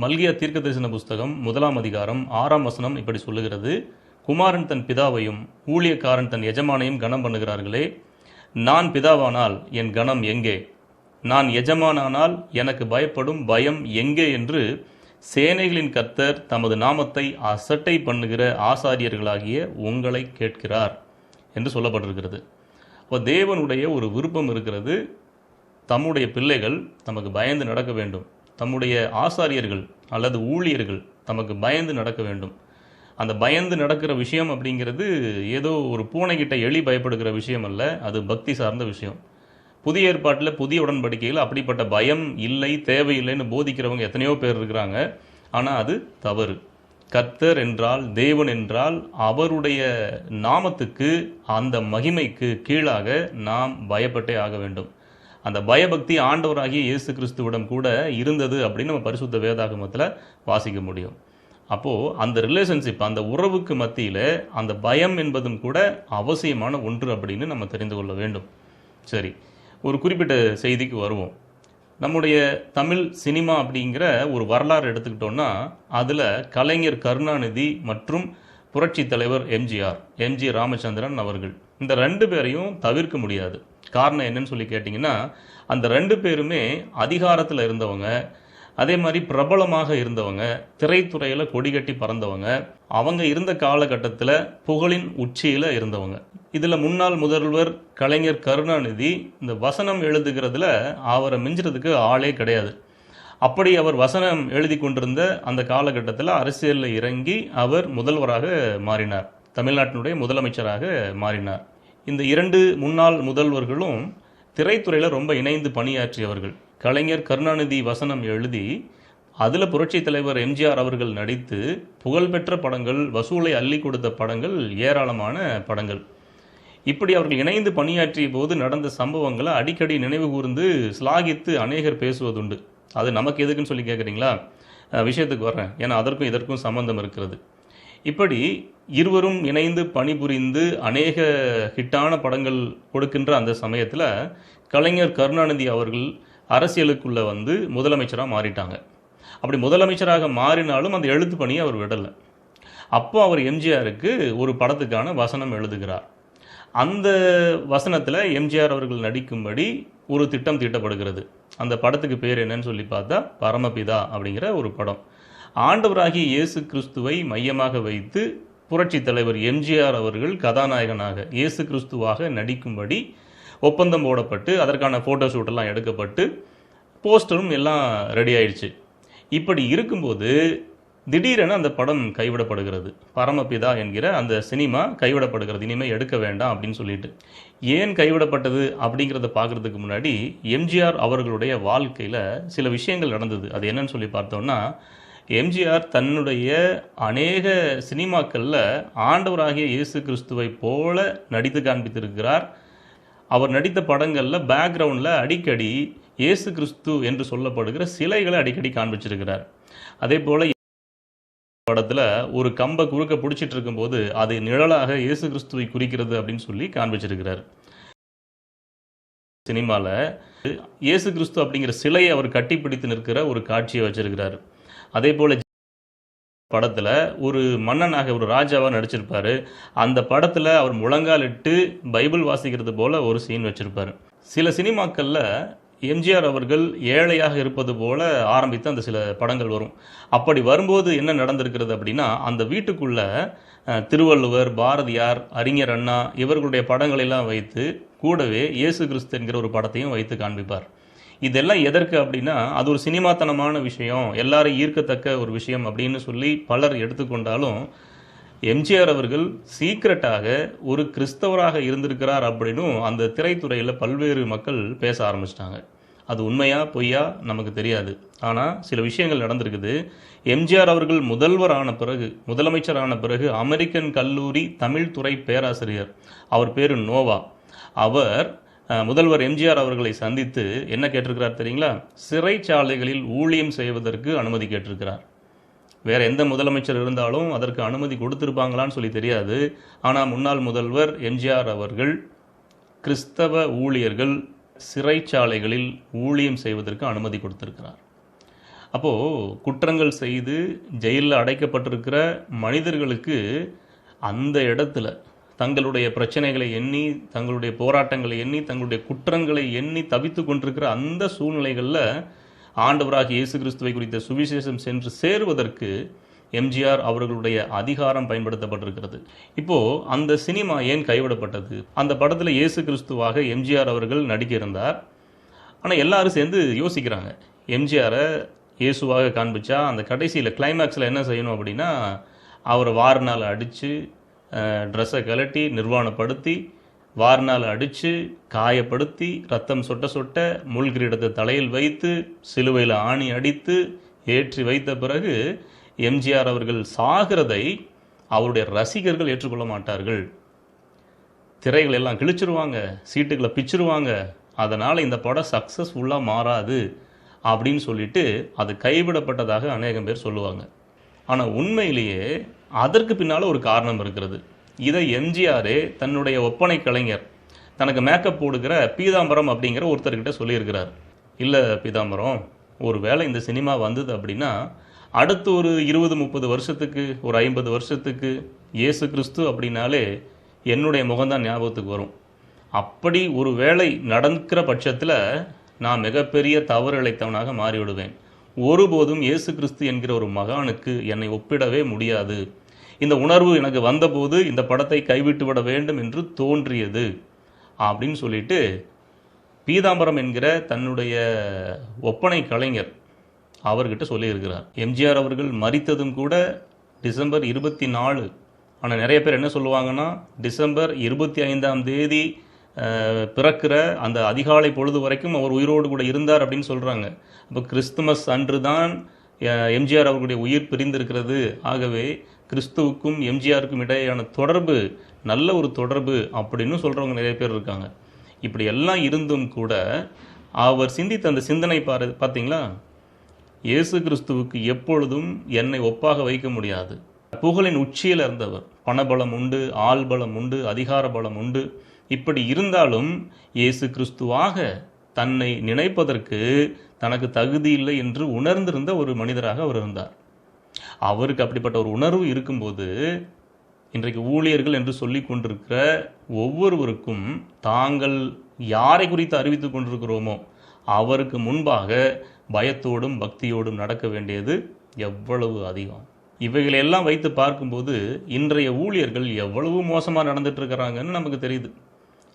மல்கியா தீர்க்க தரிசன புஸ்தகம் முதலாம் அதிகாரம் ஆறாம் வசனம் இப்படி சொல்லுகிறது. குமாரன் தன் பிதாவையும் ஊழியக்காரன் தன் எஜமானையும் கனம் பண்ணுகிறார்களே. நான் பிதாவானால் என் கனம் எங்கே? நான் எஜமானானால் எனக்கு பயப்படும் பயம் எங்கே என்று சேனைகளின் கர்த்தர் தமது நாமத்தை அசட்டை பண்ணுகிற ஆசாரியர்களாகிய உங்களை கேட்கிறார் என்று சொல்லப்பட்டிருக்கிறது. இப்போ தேவனுடைய ஒரு விருப்பம் இருக்கிறது. தம்முடைய பிள்ளைகள் தமக்கு பயந்து நடக்க வேண்டும். தம்முடைய ஆசாரியர்கள் அல்லது ஊழியர்கள் தமக்கு பயந்து நடக்க வேண்டும். அந்த பயந்து நடக்கிற விஷயம் அப்படிங்கிறது ஏதோ ஒரு பூனைகிட்ட எலி பயப்படுகிற விஷயம் அல்ல அது பக்தி சார்ந்த விஷயம். புதிய ஏற்பாட்டில் புதிய உடன்படிக்கையில் அப்படிப்பட்ட பயம் இல்லை தேவையில்லைன்னு போதிக்கிறவங்க எத்தனையோ பேர் இருக்கிறாங்க. ஆனால் அது தவறு. கர்த்தர் என்றால் தேவன் என்றால் அவருடைய நாமத்துக்கு அந்த மகிமைக்கு கீழாக நாம் பயப்பட்டே ஆக வேண்டும். அந்த பயபக்தி ஆண்டவராகிய இயேசு கிறிஸ்துவிடம் கூட இருந்தது அப்படின்னு நம்ம பரிசுத்த வேதாகமத்தில் வாசிக்க முடியும். அப்போது அந்த ரிலேஷன்ஷிப் அந்த உறவுக்கு மத்தியில் அந்த பயம் என்பதும் கூட அவசியமான ஒன்று அப்படின்னு நம்ம தெரிந்து கொள்ள வேண்டும். சரி ஒரு குறிப்பிட்ட செய்திக்கு வருவோம். நம்முடைய தமிழ் சினிமா அப்படிங்கிற ஒரு வரலாறு எடுத்துக்கிட்டோன்னா அதில் கலைஞர் கருணாநிதி மற்றும் புரட்சி தலைவர் எம்ஜிஆர் எம்ஜி ராமச்சந்திரன் அவர்கள். இந்த ரெண்டு பேரையும் தவிர்க்க முடியாது. காரணம் என்னன்னு சொல்லி கேட்டிங்கன்னா அந்த ரெண்டு பேருமே அதிகாரத்தில் இருந்தவங்க அதே மாதிரி பிரபலமாக இருந்தவங்க திரைத்துறையில் கொடி கட்டி பறந்தவங்க அவங்க இருந்த காலகட்டத்தில் புகழின் உச்சியில் இருந்தவங்க. இதில் முன்னாள் முதல்வர் கலைஞர் கருணாநிதி இந்த வசனம் எழுதுகிறதுல அவரை மிஞ்சுறதுக்கு ஆளே கிடையாது. அப்படி அவர் வசனம் எழுதி கொண்டிருந்த அந்த காலகட்டத்தில் அரசியலில் இறங்கி அவர் முதல்வராக மாறினார். தமிழ்நாட்டினுடைய முதலமைச்சராக மாறினார். இந்த இரண்டு முன்னாள் முதல்வர்களும் திரைத்துறையில் ரொம்ப இணைந்து பணியாற்றியவர்கள். கலைஞர் கருணாநிதி வசனம் எழுதி அதில் புரட்சித் தலைவர் எம்ஜிஆர் அவர்கள் நடித்து புகழ்பெற்ற படங்கள் வசூலை அள்ளி கொடுத்த படங்கள் ஏராளமான படங்கள். இப்படி அவர்கள் இணைந்து பணியாற்றிய போது நடந்த சம்பவங்களை அடிக்கடி நினைவு கூர்ந்து சிலாகித்து அநேகர் பேசுவதுண்டு. அது நமக்கு எதுக்குன்னு சொல்லி கேட்குறீங்களா விஷயத்துக்கு வர்றேன். ஏன்னா அதற்கும் இதற்கும் சம்பந்தம் இருக்கிறது. இப்படி இருவரும் இணைந்து பணிபுரிந்து அநேக ஹிட்டான படங்கள் கொடுக்கின்ற அந்த சமயத்தில் கலைஞர் கருணாநிதி அவர்கள் அரசியலுக்குள்ளே வந்து முதலமைச்சராக மாறிட்டாங்க. அப்படி முதலமைச்சராக மாறினாலும் அந்த எழுத்து பணியை அவர் விடலை. அப்போ அவர் எம்ஜிஆருக்கு ஒரு படத்துக்கான வசனம் எழுதுகிறார். அந்த வசனத்தில் எம்ஜிஆர் அவர்கள் நடிக்கும்படி ஒரு திட்டம் தீட்டப்படுகிறது. அந்த படத்துக்கு பேர் என்னன்னு சொல்லி பார்த்தா பரமபிதா அப்படிங்கிற ஒரு படம். ஆண்டவராகிய இயேசு கிறிஸ்துவை மையமாக வைத்து புரட்சி தலைவர் எம்ஜிஆர் அவர்கள் கதாநாயகனாக இயேசு கிறிஸ்துவாக நடிக்கும்படி ஒப்பந்தம் போடப்பட்டு அதற்கான ஃபோட்டோ ஷூட்டெல்லாம் எடுக்கப்பட்டு போஸ்டரும் எல்லாம் ரெடி ஆயிடுச்சு. இப்படி இருக்கும்போது திடீரென அந்த படம் கைவிடப்படுகிறது. பரமபிதா என்கிற அந்த சினிமா கைவிடப்படுகிறது. இனிமேல் எடுக்க வேண்டாம் அப்படின்னு சொல்லிட்டு. ஏன் கைவிடப்பட்டது அப்படிங்கிறத பார்க்குறதுக்கு முன்னாடி எம்ஜிஆர் அவர்களுடைய வாழ்க்கையில் சில விஷயங்கள் நடந்தது. அது என்னன்னு சொல்லி பார்த்தோம்னா எம்ஜிஆர் தன்னுடைய அநேக சினிமாக்களில் ஆண்டவராகிய இயேசு கிறிஸ்துவை போல நடித்து காண்பித்திருக்கிறார். அவர் நடித்த படங்களில் பேக்ரவுண்டில் அடிக்கடி இயேசு கிறிஸ்து என்று சொல்லப்படுகிற சிலைகளை அடிக்கடி காண்பிச்சிருக்கிறார். அதே போல் படத்தில் ஒரு கம்பை குறுக்க பிடிச்சிட்டு இருக்கும்போது அது நிழலாக இயேசு கிறிஸ்துவை குறிக்கிறது அப்படின்னு சொல்லி காண்பிச்சிருக்கிறார். சினிமாவில் இயேசு கிறிஸ்து அப்படிங்கிற சிலையை அவர் கட்டிப்பிடித்து நிற்கிற ஒரு காட்சியை வச்சிருக்கிறார். அதே போல் படத்தில் ஒரு மன்னனாக ஒரு ராஜாவாக நடிச்சிருப்பார். அந்த படத்தில் அவர் முழங்காலிட்டு பைபிள் வாசிக்கிறது போல ஒரு சீன் வச்சுருப்பார். சில சினிமாக்களில் எம்ஜிஆர் அவர்கள் ஏழையாக இருப்பது போல ஆரம்பித்து அந்த சில படங்கள் வரும். அப்படி வரும்போது என்ன நடந்திருக்கிறது அப்படின்னா அந்த வீட்டுக்குள்ள திருவள்ளுவர் பாரதியார் அறிஞர் அண்ணா இவர்களுடைய படங்களெல்லாம் வைத்து கூடவே இயேசு கிறிஸ்து என்கிற ஒரு படத்தையும் வைத்து காண்பிப்பார். இதெல்லாம் எதற்கு அப்படின்னா அது ஒரு சினிமாத்தனமான விஷயம். எல்லாரும் ஈர்க்கத்தக்க ஒரு விஷயம் அப்படின்னு சொல்லி பலர் எடுத்துக்கொண்டாலும் எம்ஜிஆர் அவர்கள் சீக்ரெட்டாக ஒரு கிறிஸ்தவராக இருந்திருக்கிறார் அப்படின்னும் அந்த திரைத்துறையில் பல்வேறு மக்கள் பேச ஆரம்பிச்சிட்டாங்க. அது உண்மையா பொய்யா நமக்கு தெரியாது. ஆனால் சில விஷயங்கள் நடந்திருக்குது. எம்ஜிஆர் அவர்கள் முதல்வர் ஆன பிறகு முதலமைச்சர் ஆன பிறகு அமெரிக்கன் கல்லூரி தமிழ் துறை பேராசிரியர். அவர் பேர் நோவா. அவர் முதல்வர் எம்ஜிஆர் அவர்களை சந்தித்து என்ன கேட்டிருக்கிறார் தெரியுங்களா? சிறைச்சாலைகளில் ஊழியம் செய்வதற்கு அனுமதி கேட்டிருக்கிறார். வேற எந்த முதலமைச்சர் இருந்தாலும் அதற்கு அனுமதி கொடுத்திருப்பாங்களான்னு சொல்லி தெரியாது. ஆனால் முன்னாள் முதல்வர் எம்ஜிஆர் அவர்கள் கிறிஸ்தவ ஊழியர்கள் சிறைச்சாலைகளில் ஊழியம் செய்வதற்கு அனுமதி கொடுத்திருக்கிறார். அப்போது குற்றங்கள் செய்து ஜெயிலில் அடைக்கப்பட்டிருக்கிற மனிதர்களுக்கு அந்த இடத்துல தங்களுடைய பிரச்சனைகளை எண்ணி தங்களுடைய போராட்டங்களை எண்ணி தங்களுடைய குற்றங்களை எண்ணி தவித்து கொண்டிருக்கிற அந்த சூழ்நிலைகளில் ஆண்டவராக இயேசு கிறிஸ்துவை குறித்த சுவிசேஷம் சென்று சேருவதற்கு எம்ஜிஆர் அவர்களுடைய அதிகாரம் பயன்படுத்தப்பட்டிருக்கிறது. இப்போ அந்த சினிமா ஏன் கைவிடப்பட்டது? அந்த படத்தில் இயேசு கிறிஸ்துவாக எம்ஜிஆர் அவர்கள் நடிக்க இருந்தார் ஆனால் எல்லாரும் சேர்ந்து யோசிக்கிறாங்க. எம்ஜிஆரை இயேசுவாக காண்பிச்சா அந்த கடைசியில் கிளைமேக்ஸில் என்ன செய்யணும் அப்படின்னா அவரை வாரினால் அடித்து ட்ரெஸ்ஸை கழட்டி நிர்வாணப்படுத்தி வார்னால் அடித்து காயப்படுத்தி ரத்தம் சொட்ட சொட்ட முள்கிரீடத்தை தலையில் வைத்து சிலுவையில் ஆணி அடித்து ஏற்றி வைத்த பிறகு எம்ஜிஆர் அவர்கள் சாகிறதை அவருடைய ரசிகர்கள் ஏற்றுக்கொள்ள மாட்டார்கள். திரைகள் எல்லாம் கிழிச்சிருவாங்க சீட்டுகளை பிச்சிருவாங்க அதனால் இந்த படம் சக்ஸஸ்ஃபுல்லாக மாறாது அப்படின்னு சொல்லிட்டு அது கைவிடப்பட்டதாக அநேகம் பேர் சொல்லுவாங்க. ஆனால் உண்மையிலேயே அதற்கு பின்னால் ஒரு காரணம் இருக்கிறது. இதை எம்ஜிஆரே தன்னுடைய ஒப்பனை கலைஞர் தனக்கு மேக்கப் போடுகிற பீதாம்பரம் அப்படிங்கிற ஒருத்தர்கிட்ட சொல்லியிருக்கிறார். இல்லை பீதாம்பரம் ஒரு வேளை இந்த சினிமா வந்தது அப்படின்னா அடுத்து ஒரு இருபது முப்பது வருஷத்துக்கு ஒரு ஐம்பது வருஷத்துக்கு இயேசு கிறிஸ்து அப்படின்னாலே என்னுடைய முகம்தான் ஞாபகத்துக்கு வரும். அப்படி ஒரு வேளை நடக்கிற பட்சத்தில் நான் மிகப்பெரிய தவறு இழைத்தவனாக மாறிவிடுவேன். ஒருபோதும் இயேசு கிறிஸ்து என்கிற ஒரு மகானுக்கு என்னை ஒப்பிடவே முடியாது. இந்த உணர்வு எனக்கு வந்தபோது இந்த படத்தை கைவிட்டு விட வேண்டும் என்று தோன்றியது. அப்படின்னு சொல்லிட்டு பீதாம்பரம் என்கிற தன்னுடைய ஒப்பனை கலைஞர் அவர்கிட்ட சொல்லியிருக்கிறார். எம்ஜிஆர் அவர்கள் மறித்ததும் கூட டிசம்பர் இருபத்தி நாலு. ஆனால் நிறைய பேர் என்ன சொல்லுவாங்கன்னா டிசம்பர் இருபத்தி ஐந்தாம் தேதி பிறக்கிற அந்த அதிகாலை பொழுது வரைக்கும் அவர் உயிரோடு கூட இருந்தார் அப்படின்னு சொல்கிறாங்க இப்போ கிறிஸ்துமஸ் அன்று தான் எம்ஜிஆர் அவர்களுடைய உயிர் பிரிந்திருக்கிறது. ஆகவே கிறிஸ்துவுக்கும் எம்ஜிஆருக்கும் இடையேயான தொடர்பு நல்ல ஒரு தொடர்பு அப்படின்னு சொல்கிறவங்க நிறைய பேர் இருக்காங்க. இப்படி எல்லாம் இருந்தும் கூட அவர் சிந்தித்த அந்த சிந்தனை பாரு பார்த்தீங்களா இயேசு கிறிஸ்துவுக்கு எப்பொழுதும் என்னை ஒப்பாக வைக்க முடியாது. புகழின் உச்சியில் இருந்தவர். பணபலம் உண்டு ஆள்பலம் உண்டு அதிகார பலம் உண்டு. இப்படி இருந்தாலும் இயேசு கிறிஸ்துவாக தன்னை நினைப்பதற்கு தனக்கு தகுதி இல்லை என்று உணர்ந்திருந்த ஒரு மனிதராக அவர் இருந்தார். அவருக்கு அப்படிப்பட்ட ஒரு உணர்வு இருக்கும்போது இன்றைக்கு ஊழியர்கள் என்று சொல்லி கொண்டிருக்கிற ஒவ்வொருவருக்கும் தாங்கள் யாரை குறித்து அறிவித்துக் கொண்டிருக்கிறோமோ அவருக்கு முன்பாக பயத்தோடும் பக்தியோடும் நடக்க வேண்டியது எவ்வளவு அதிகம். இவைகளெல்லாம் வைத்து பார்க்கும்போது இன்றைய ஊழியர்கள் எவ்வளவு மோசமாக நடந்துட்டு இருக்கிறாங்கன்னு நமக்கு தெரியுது.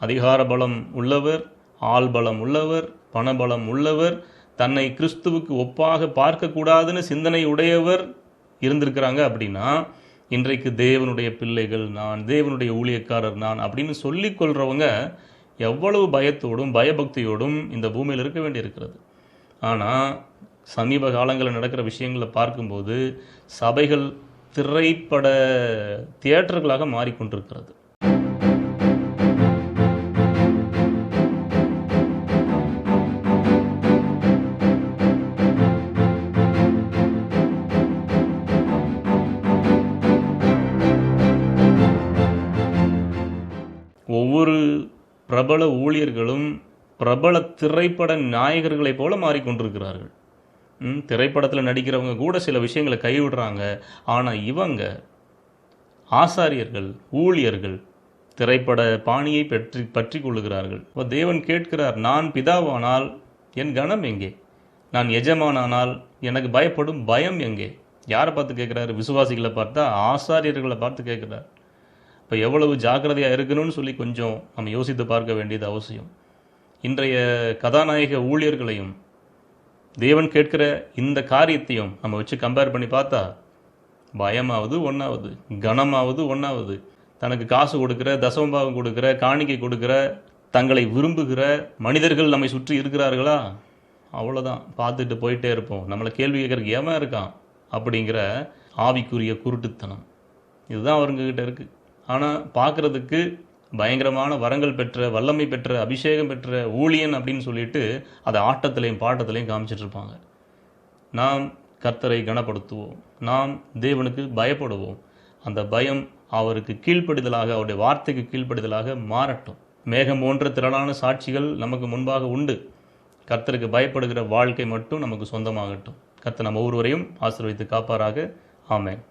அதிகார பலம் உள்ளவர் ஆள்பலம் உள்ளவர் பணபலம் உள்ளவர் தன்னை கிறிஸ்துவுக்கு ஒப்பாக பார்க்கக்கூடாதுன்னு சிந்தனை உடையவர் இருந்திருக்கிறாங்க அப்படின்னா இன்றைக்கு தேவனுடைய பிள்ளைகள் நான் தேவனுடைய ஊழியக்காரர் நான் அப்படின்னு சொல்லிக்கொள்கிறவங்க எவ்வளவு பயத்தோடும் பயபக்தியோடும் இந்த பூமியில் இருக்க வேண்டியிருக்கிறது. ஆனால் சமீப காலங்களில் நடக்கிற விஷயங்களை பார்க்கும்போது சபைகள் திரைப்பட தியேட்டர்களாக மாறிக்கொண்டிருக்கிறது. ஒவ்வொரு பிரபல ஊழியர்களும் பிரபல திரைப்பட நாயகர்களைப் போல மாறிக்கொண்டிருக்கிறார்கள். ம், திரைப்படத்தில் நடிக்கிறவங்க கூட சில விஷயங்களை கைவிடுறாங்க. ஆனால் இவங்க ஆசாரியர்கள் ஊழியர்கள் திரைப்பட பாணியை பற்றி பற்றி கொள்ளுகிறார்கள். இப்போ தேவன் கேட்கிறார் நான் பிதாவானால் என் கணம் எங்கே? நான் எஜமானானால் எனக்கு பயப்படும் பயம் எங்கே? யாரை பார்த்து கேட்குறாரு? விசுவாசிகளை பார்த்தா ஆசாரியர்களை பார்த்து கேட்குறார். இப்போ எவ்வளவு ஜாக்கிரதையாக இருக்கணும்னு சொல்லி கொஞ்சம் நம்ம யோசித்து பார்க்க வேண்டியது அவசியம். இன்றைய கதாநாயக ஊழியர்களையும் தேவன் கேட்கிற இந்த காரியத்தையும் நம்ம வச்சு கம்பேர் பண்ணி பார்த்தா பயமாவது ஒன்றாவது கனமாவது ஒன்றாவது தனக்கு காசு கொடுக்குற தசமபாவம் கொடுக்குற காணிக்கை கொடுக்குற தங்களை விரும்புகிற மனிதர்கள் நம்மை சுற்றி இருக்கிறார்களா? அவ்வளோதான் பார்த்துட்டு போயிட்டே இருப்போம். நம்மளை கேள்வி கேட்குறதுக்கு ஏமா இருக்கான்? அப்படிங்கிற ஆவிக்குரிய குருட்டுத்தனம். இதுதான் அவங்கக்கிட்ட இருக்குது ஆனால் பார்க்குறதுக்கு பயங்கரமான வரங்கள் பெற்ற வல்லமை பெற்ற அபிஷேகம் பெற்ற ஊழியன் அப்படின்னு சொல்லிட்டு அதை ஆட்டத்திலையும் பாட்டத்திலையும் காமிச்சிட்டு இருப்பாங்க. நாம் கர்த்தரை கனப்படுத்துவோம். நாம் தேவனுக்கு பயப்படுவோம். அந்த பயம் அவருக்கு கீழ்ப்படுதலாக அவருடைய வார்த்தைக்கு கீழ்ப்படுதலாக மாறட்டும். மேகம் போன்ற திரளான சாட்சிகள் நமக்கு முன்பாக உண்டு. கர்த்தருக்கு பயப்படுகிற வாழ்க்கை மட்டும் நமக்கு சொந்தமாகட்டும். கர்த்தர் நம்ம ஒவ்வொருவரையும் ஆசீர்வதித்து காப்பாராக. ஆமேன்.